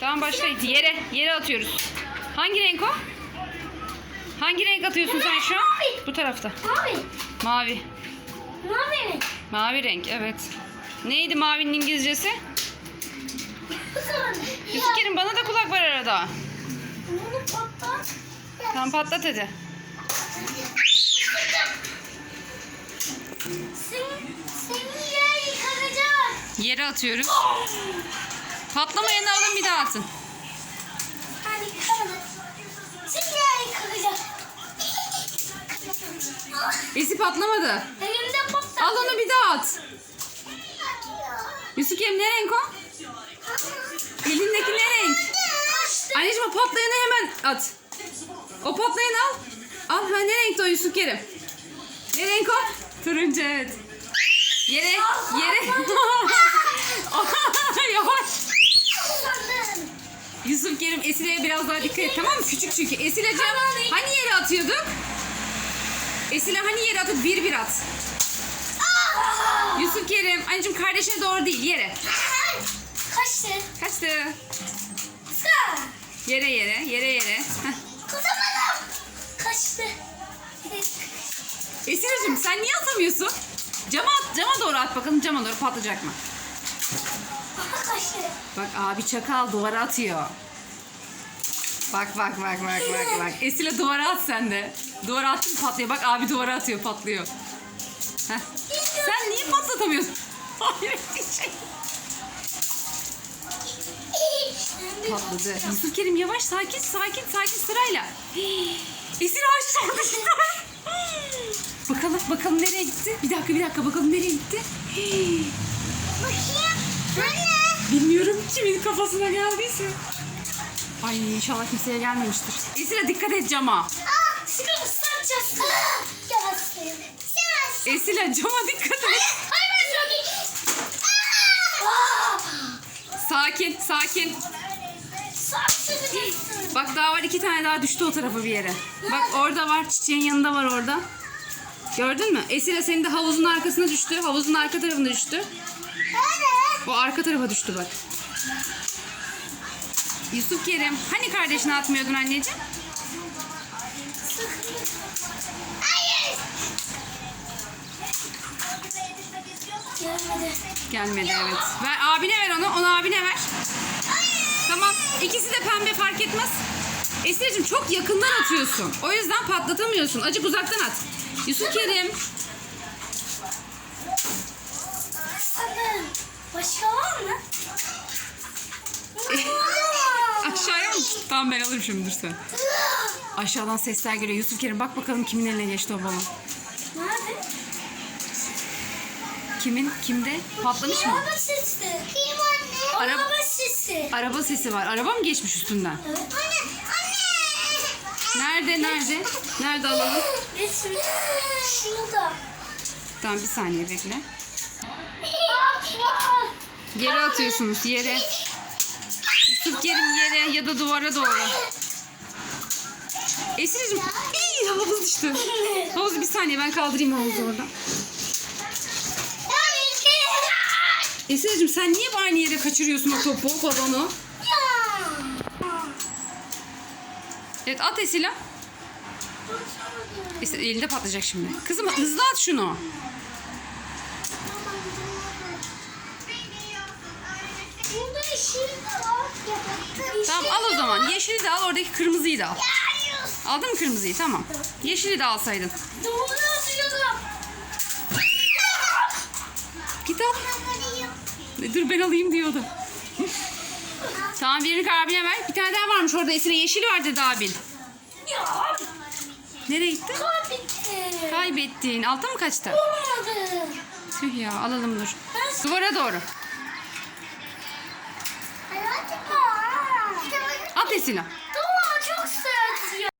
Tamam başlayın. Yere, yere atıyoruz. Hangi renk o? Hangi renk atıyorsun sen şu an? Bu tarafta. Mavi. Mavi. Mavi mi? Mavi renk evet. Neydi mavinin İngilizcesi? Yusuf Kerim bana da kulak var arada. Bunu patlat. Tamam patlat hadi. Seni, seni yer yıkayacak. Yere atıyoruz. Patlamayanı alın bir daha atın. Esi patlamadı. Elimde patlat. Al onu bir daha at. Yusuf Kerim ne renk o? Elindeki ne renk? Anneciğim o patlayanı hemen at. O patlayanı al. Al ha ne renkti o Yusuf Kerim? Ne renk o? Turuncu evet. Yere, yere. Yavaş. Sandım. Yusuf Kerim Esile'ye biraz daha dikkat et tamam mı? Küçük çünkü. Esile'cim hani yere atıyorduk? Esile hani yere atıp bir bir at. Yusuf Kerim anneciğim kardeşine doğru değil yere. Kaçtı. Kaçtı. Sağ. Yere yere yere yere. Heh. Kazamadım. Kaçtı. Esile'cim sen niye atamıyorsun? Cama at, cama doğru at bakalım cama doğru patlayacak mı? Bak abi çakal duvara atıyor. Bak bak bak bak bak bak. Esile duvara at sen de. Duvara attın patlıyor. Bak abi duvara atıyor patlıyor. Heh. Sen niye patlatamıyorsun? Hayır şey. Patladı. Yusuf Kerim yavaş sakin sakin sakin sırayla. Esile aşağı düştü. bakalım bakalım nereye gitti? Bir dakika bir dakika bakalım nereye gitti? Bakayım. Anne. Bilmiyorum kimin kafasına geldiyse. Ay inşallah kimseye gelmemiştir. Esile dikkat et cama. Aa, seni ıslatacağız. Esile cama dikkat et. Hayır ben Aa! Sakin sakin. Bak daha var iki tane daha düştü o tarafa bir yere. Bak orada var çiçeğin yanında var orada. Gördün mü? Esile senin de havuzun arkasına düştü. Havuzun arka tarafına düştü. Evet. O arka tarafa düştü bak. Yusuf Kerim. Hani kardeşini atmıyordun anneciğim? Gelmedi. Gelmedi evet. Ver abine ver onu. Onu abine ver. Tamam. İkisi de pembe fark etmez. Esra'cığım çok yakından atıyorsun. O yüzden patlatamıyorsun. Acık uzaktan at. Yusuf Kerim. Başka var mı? Aşağıya mı? Tamam ben alırım şimdi dur sen. Aşağıdan sesler geliyor. Yusuf Kerim bak bakalım kimin eline geçti o balon. Nerede? Kimin? Kimde? Patlamış mı? Araba sesi. Kim anne? Araba- Araba sesi. Araba sesi var. Araba mı geçmiş üstünden? Evet. Anne, anne. Nerede? Nerede? Nerede alalım? Resim. Şurada. Tamam bir saniye bekle. Yere atıyorsunuz yere. Yusuf Kerim yere ya da duvara doğru. Esra'cığım iyi havuz düştü. Havuzu bir saniye ben kaldırayım havuzu oradan. Esra'cığım sen niye aynı yere kaçırıyorsun o topu, o balonu? Evet at Esila. Elinde patlayacak şimdi. Kızım hızlı at şunu. Yeşil de var. Tamam al o zaman. Yeşili de al oradaki kırmızıyı da al. Aldın mı kırmızıyı? Tamam. Yeşili de alsaydın. Doğru atıyordum. Git al. Dur ben alayım diyordu. tamam birini abine ver. Bir tane daha varmış orada Esra. Yeşili var dedi abin. Ya. Nereye gitti? Kaybetti. Kaybettin. Alta mı kaçtı? Olmadı. Tüh ya alalım dur. Duvara doğru. Hadi. At Esila.